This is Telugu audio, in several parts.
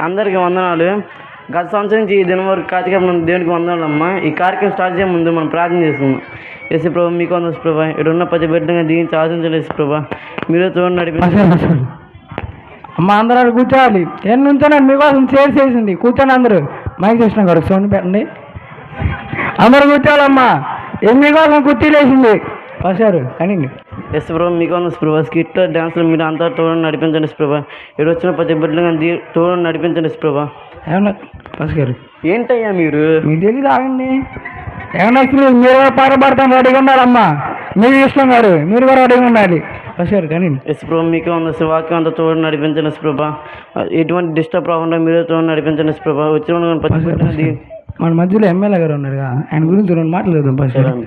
అందరికీ వందనాలు. గత సంవత్సరం నుంచి ఈ దినం వరకు కార్తీక మనం దేవునికి వందనాలమ్మా. ఈ కార్యక్రమం స్టార్ట్ చేయ ముందు మనం ప్రార్థన చేసుకుందాం ఎస్ ప్రభా మీకు వందలు ప్రభా. ఇక్కడ ఉన్న ప్రతి బిడ్డగా దీనికి ఆశించాలి ఎస్ ప్రభా. మీరే చూడండి నడిపి అమ్మ అందరూ అక్కడ కూర్చోవాలి. ఏం నుంచోనండి మీకోసం చైర్ చేసింది. కూర్చోండి అందరూ. మైక్ చేసిన గారు సౌండ్ పెట్టండి. అందరూ కూర్చోవాలమ్మా. ఎన్ని మీకోసం కుర్చీలేసింది వస్తారు కానీ ఎస్ ప్రభా మీకు వందలు ప్రభా స్కిట్ డ్యాన్స్లో మీరు అంతా చూడండి నడిపించండి ప్రభా ఇక్కడ వచ్చిన ప్రతి బిడ్డగా దీ చూడండి నడిపించండి ప్రభా ఏమన్నా బస్ గారు ఏంటయ్యా మీరు? మీకు తెలియదు ఆగండి ఏమన్నా మీరు కూడా పాట పాడతాను రెడీగా ఉండాలమ్మా. మీరు ఇష్టం గారు మీరు కూడా రెడీగా ఉండాలి. బస్ గారు కానీ ఎస్ ప్రభా మీకే ఉంది వాక్యం అంతా చూడండి నడిపించండి ప్రభా ఎటువంటి డిస్టర్బ్ రాకుండా మీరే చూడండి నడిపించండి ప్రభా వచ్చిన మన మధ్యలో ఎమ్మెల్యే గారు ఉన్నాడుగా. ఆయన గురించి రెండు మాట్లాడదాం గారు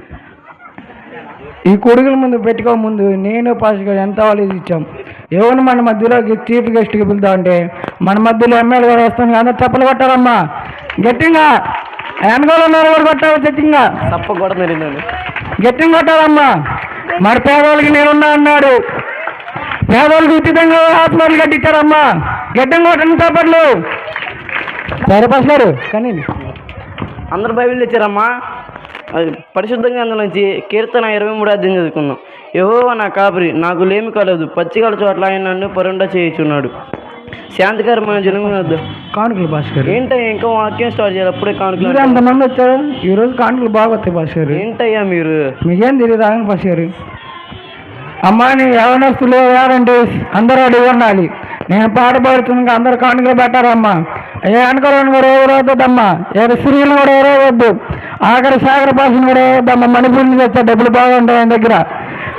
ఈ కొడుకుల ముందు పెట్టుకో ముందు నేను పాస్ గారు ఎంత వాళ్ళు ఇచ్చాం ఎవరిని మన మధ్యలోకి చీఫ్ గెస్ట్కి పిలుద్దాం అంటే మన మధ్యలో ఎమ్మెల్యే గారు వస్తాం అందరూ చప్పలు కొట్టారమ్మా. గట్టిగా. వెనకాల ఉన్నారు కూడా కొట్టాలి గట్టిగా? తప్ప కూడా మెరిందండి గట్టిగా కొట్టాలమ్మా మరి పేదవాళ్ళకి నేనున్నా అన్నాడు. పేదవాళ్ళకి ఉచితంగా హాస్పిటల్ కట్టించారమ్మా. గట్టిగా కొట్టండి చప్పట్లు. సరే పాస్ గారు కానీ అందరు బైబిల్ తెచ్చారమ్మా. అది పరిశుద్ధంగా అందులో నుంచి కీర్తన ఇరవై మూడు అధ్యాయం చదువుకుందాం. ఏవో నా కాపరి నాకు లేమి కలదు పచ్చిగల చోట్ల ఆయన నన్ను పరుండ చేయించున్నాడు. శాంతికరమైన జనం వద్దు. కానుకలు భాష గారు ఏంటయ్యా ఇంకా వాక్యం స్టార్ట్ చేయాలి అప్పుడే కానుకలు ఎంతమంది వచ్చారు ఈ రోజు కానుకలు బాగా వస్తాయి భాష గారు ఏంటయ్యా మీరు? మీకేం తెలియదు ఆగండి భాష గారు అమ్మా నీ యవనస్తులు ఎవరంటే అందరూ అడిగి ఉండాలి. నేను పాట పాడుతున్నా అందరు కానుకలు పెట్టారమ్మా. ఏ అనుకోవాలని కూడా ఎవరు వద్దమ్మా? ఏ స్త్రీలు కూడా ఎవరో వద్దు? ఆఖరి సాగర భాషను కూడా మణిపూర్ నుంచి వచ్చే డబ్బులు బాగుంటాయి ఆయన దగ్గర.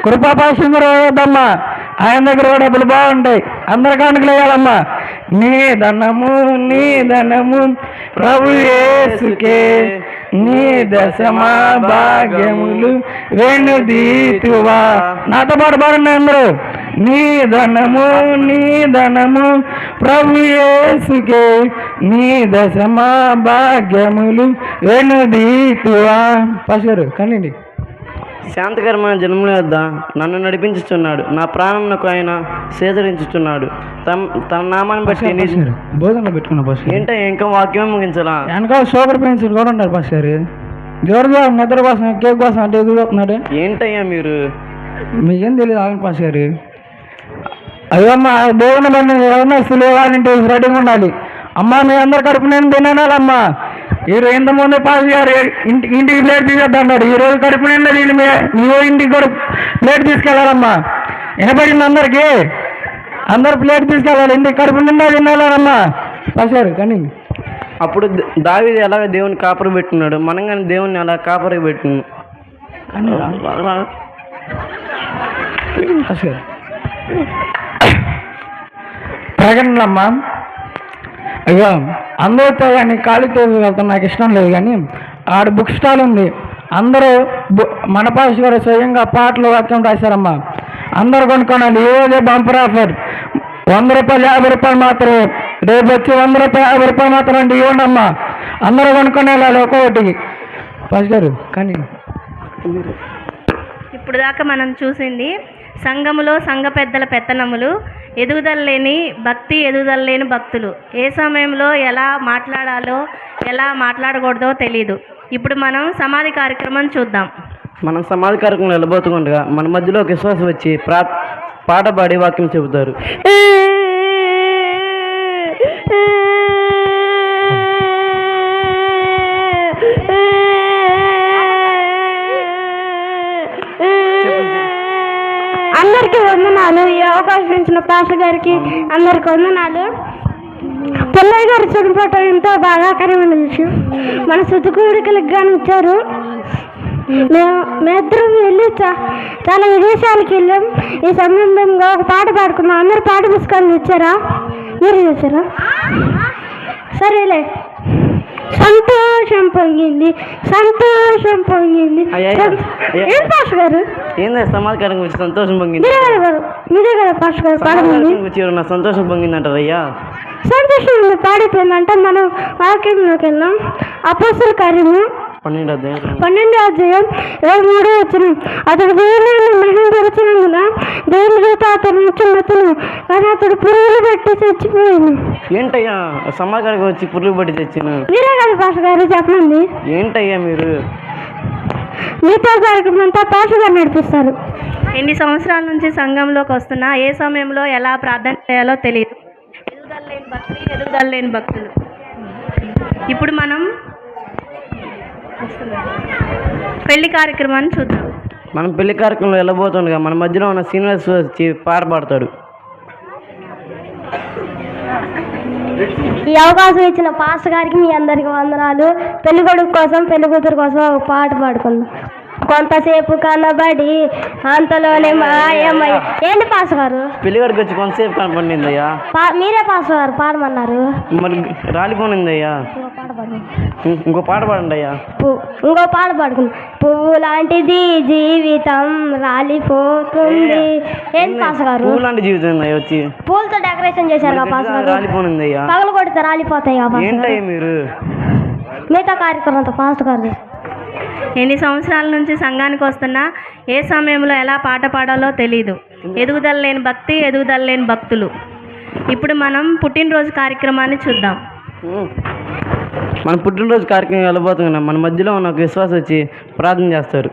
కృపా భాషను కూడా ఆయన దగ్గర కూడా డబ్బులు బాగుంటాయి. అందరు కానుకలు వేయాలమ్మా. నీ ధనము నీ ధనము ప్రభు ఏసుకే నీ దశమా భాగ్యములు వెనుదీతువా నాతో పాటు పాడండి అందరూ. నీ ధనము నీ ధనము ప్రభు యేసుకే. నీ దశమా భాగ్యములు వెనుదీతువా పసురు కనండి శాంతికరమైన జన్మల వద్ద నన్ను నడిపించుచున్నాడు. నా ప్రాణంకు ఆయన సేదరించుచున్నాడు. తన తన నామాన్ని బట్టి భోజనం పెట్టుకున్న పసురు ఏంటయ్యా ఇంకా వాక్యమే ముగించలా? వెనకాల షుగర్ పెన్సిల్ కూడా ఉన్నారు దేవుడు గారు. నిద్ర కోసం కేక్ కోసం అంటే ఎదురు అవుతున్నాడు ఏంటయ్యా మీరు? మీకేం తెలియదు ఆగండి పాస్ గారు. అయ్యమ్మా దేవుని బండి ఎవరిన సులువాలంటే రెడీగా ఉండాలి. అమ్మా మీ అందరు కడుపు నేను తినాలమ్మా ఈరోజు ఇంతకుముందు పాస్ గారు ఇంటి ఇంటికి ప్లేట్ తీసుకొద్దన్నాడు ఈ రోజు కడుపు నిండా దీని మీ ఇంటికి కూడా ప్లేట్ తీసుకెళ్ళాలమ్మా వినపడింది అందరికి? అందరు ప్లేట్ తీసుకెళ్ళాలి. ఇంటికి కడుపు నిండా తినాలమ్మా పాస్ గారు కానీ అప్పుడు దావీదు ఎలాగ దేవుని కాపరి పెట్టున్నాడు? మనం కానీ దేవుని అలా కాపరి పెట్టున్నాం కానీ ఇక అందరూ ప్రకటనలమ్మా ఖాళీ అందరితో కానీ ఖాళీతో నాకు ఇష్టం లేదు కానీ ఆడ బుక్ స్టాల్ ఉంది. అందరూ బు- గారు స్వయంగా పాటలు వాక్యం రాశారమ్మా. అందరూ కొనుక్కోనండి ఏదో బంపర్ ఆఫర్ వంద రూపాయలు యాభై రూపాయలు మాత్రమే. రేపు వచ్చి వంద రూపాయలు యాభై రూపాయలు మాత్రం అండి ఇవ్వండి అమ్మా. అందరూ కొనుక్కొని వెళ్ళాలి ఒక్కొక్కటి పాస్ గారు కానీ ఇప్పుడు దాకా మనం చూసింది సంఘములో సంఘ పెద్దల పెత్తనములు ఎదుగుదల లేని భక్తి ఎదుగుదల లేని భక్తులు. ఏ సమయంలో ఎలా మాట్లాడాలో ఎలా మాట్లాడకూడదో తెలియదు ఇప్పుడు మనం సమాధి కార్యక్రమం చూద్దాం. మనం సమాధి కార్యక్రమం వెళ్ళబోతుండగా మన మధ్యలో ఒక విశ్వాసం వచ్చి ప్రా పాట పాడి వాక్యం చెబుతారు. అందరికీ వందనాలు. ఈ అవకాశం ఇచ్చిన పాష గారికి అందరికి వందనాలు. పుల్లయ్య గారు చనిపోవటం ఎంతో బాధాకరమైన విషయం. మన సుతుకూడికలకు కానీ ఇచ్చారు మేము మేమిద్దరం వెళ్ళి చాలా విదేశాలకు వెళ్ళాం. ఈ సంబంధంగా ఒక పాట పాడుకున్నాం. అందరు పాట పుస్తకాలు ఇచ్చారా మీరు చేశారా సరేలే. సంతోషం పొంగింది సంతోషం పొంగింది. ఏం పాష గారు? ఏందా సమాధి కార్యక్రమం వచ్చి సంతోషం పొంగింది. మీరే కదా మీరే కదా పాష గారు పాడమంది నా సంతోషం పొంగిందంటారు అయ్యా? సంతోషం పాడిపోయిందంటే మనం వాక్యంలోకి వెళ్దాం. అపోసల కార్యము పన్నెండు అధ్యాయం పన్నెండు అధ్యాయం ఇరవై మూడు వచ్చిన అతడు దేవుని మహిమ పెరుచున్నందున దేవుని చేత అతను చిన్నతను కానీ అతడు పురుగులు పెట్టి చచ్చిపోయింది ఏంటయ్యా సమాకానికి వచ్చి పురుగు పట్టి తెచ్చిన మీరే కదా పాష గారు చెప్పండి ఏంటయ్యా మీరు? మీతో కార్యక్రమం అంతా పాష గారు నడిపిస్తారు. ఎన్ని సంవత్సరాల నుంచి సంఘంలోకి వస్తున్నా ఏ సమయంలో ఎలా ప్రార్థన చేయాలో తెలియదు ఎదుగుదల లేని భక్తి ఎదుగుదల లేని భక్తులు. ఇప్పుడు మనం పెళ్ళి కార్యక్రమాన్ని చూద్దాం. మనం పెళ్ళి కార్యక్రమంలో వెళ్ళబోతుండగా మన మధ్యలో ఉన్న సీనియర్స్ వచ్చి పాట పాడతాడు. ఈ అవకాశం ఇచ్చిన పాస్ గారికి మీ అందరికి వందనాలు. పెళ్ళి కొడుకు కోసం పెళ్ళి కూతురు కోసం ఒక పాట పాడుకుందాం. కొంతసేపు కనబడి అంతలోనే మాయమై ఏంటి పాస్ గారు? పెళ్ళి గారికి వచ్చి కొంతసేపు కనపడిందయ్యా పా- మీరే పాస్ గారు పాడమన్నారు. మరి రాలిపోనిందయ్యా ఇంకో పాట పాడండి ఇం- ఇంకో పాట పాడండి అయ్యా. పు- ఇంకో పాట పాడుకుందాం. పువ్వు లాంటిది జీవితం రాలిపోతుంది. ఏంటి పాస్ గారు? పువ్వు లాంటి జీవితం వచ్చి పూలతో డెకరేషన్ చేశారు కదా పాస్ గారు? రాలిపోనిందయ్యా పగలు కొడితే రాలిపోతాయి ఏంటయ్యా మీరు? మిగతా కార్యక్రమంతో పాస్ట్ గారు ఎన్ని సంవత్సరాల నుంచి సంఘానికి వస్తున్నా ఏ సమయంలో ఎలా పాట పాడాలో తెలియదు ఎదుగుదల లేని భక్తి ఎదుగుదల లేని భక్తులు. ఇప్పుడు మనం పుట్టినరోజు కార్యక్రమాన్ని చూద్దాం. మన పుట్టినరోజు కార్యక్రమం వెళ్ళబోతున్నాం. మన మధ్యలో ఉన్న ఒక విశ్వాసం వచ్చి ప్రార్థన చేస్తారు.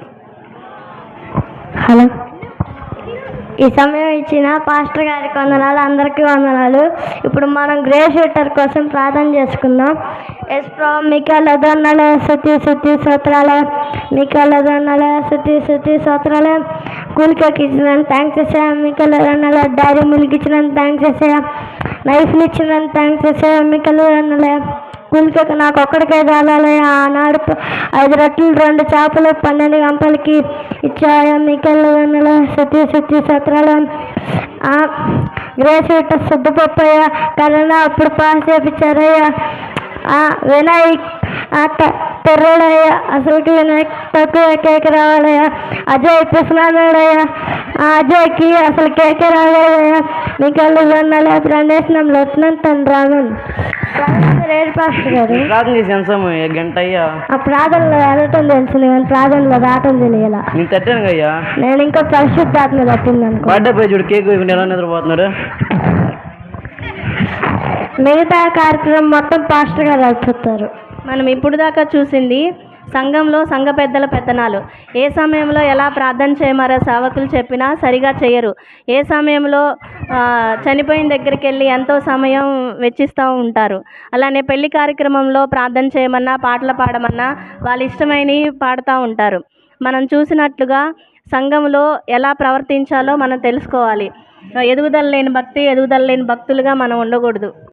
హలో. ఈ సమయం ఇచ్చిన పాస్టర్ గారికి వందనాలు అందరికీ వందనాలు. ఇప్పుడు మనం గ్రే షూటర్ కోసం ప్రార్థన చేసుకుందాం. ఎస్ ప్రో మీకెళ్ళ దొన్నల సత్య శుతి సూత్రాల మీకెళ్ళ దొన్నల శుతి శుతి సూత్రాల. కూలికి థ్యాంక్స్ చేసా మీకెళ్ళదొన్నల డైరీ మిల్క్ ఇచ్చిన థ్యాంక్స్ చేసా నైఫ్లు ఇచ్చిన థ్యాంక్స్ చేసా మీకెళ్ళ దొన్నల నాకు ఒక్కడికే చాలాలి. ఆనాడు ఐదు రొట్టెలు రెండు చేపలు పన్నెండు గంపలకి ఇచ్చాయా మీకెళ్ళ వెన్నెల? శుద్ధి శుద్ధి సత్రాల గ్రేస్ ఇట్ట శుద్ధపప్పయ్య కరోనా అప్పుడు పాస్ చేపించారయ్యా. ఆ, వినాయక్ ఆ, తెర్రోడయ్యా అసలుకి తక్కువ కేక్ రావాలయ్యా. అజయ్ కృష్ణాడయ్యా ఆ అజయ్కి అసలు కేకే రావాలయ్యా రాను. రేడు పాస్టర్ గారు? ప్రార్థన చేసి ఎంత సమయం అయ్యా? గంట అయ్యా ఆ ప్రార్థనలో వెళ్ళటం తెలిసింది కానీ ప్రార్థనలో రావటం తెలియాల. నేను తట్టాను అయ్యా నేను ఇంకా పరిశుద్ధాత్మ తప్పింది అనుకో బర్త్డే పై చూడు కేక్ ఎలా నిద్రపోతున్నారు? మిగతా కార్యక్రమం మొత్తం పాస్టర్ గారు నడుపుతారు మనం ఇప్పుడు దాకా చూసింది సంఘంలో సంఘ పెద్దల పెత్తనాలు. ఏ సమయంలో ఎలా ప్రార్థన చేయమారో సేవకులు చెప్పినా సరిగా చేయరు. ఏ సమయంలో చనిపోయిన దగ్గరికి వెళ్ళి ఎంతో సమయం వెచ్చిస్తూ ఉంటారు. అలానే పెళ్ళి కార్యక్రమంలో ప్రార్థన చేయమన్నా పాటలు పాడమన్నా వాళ్ళ ఇష్టమైనవి పాడుతూ ఉంటారు. మనం చూసినట్లుగా సంఘంలో ఎలా ప్రవర్తించాలో మనం తెలుసుకోవాలి. ఎదుగుదల లేని భక్తి ఎదుగుదల లేని భక్తులుగా మనం ఉండకూడదు.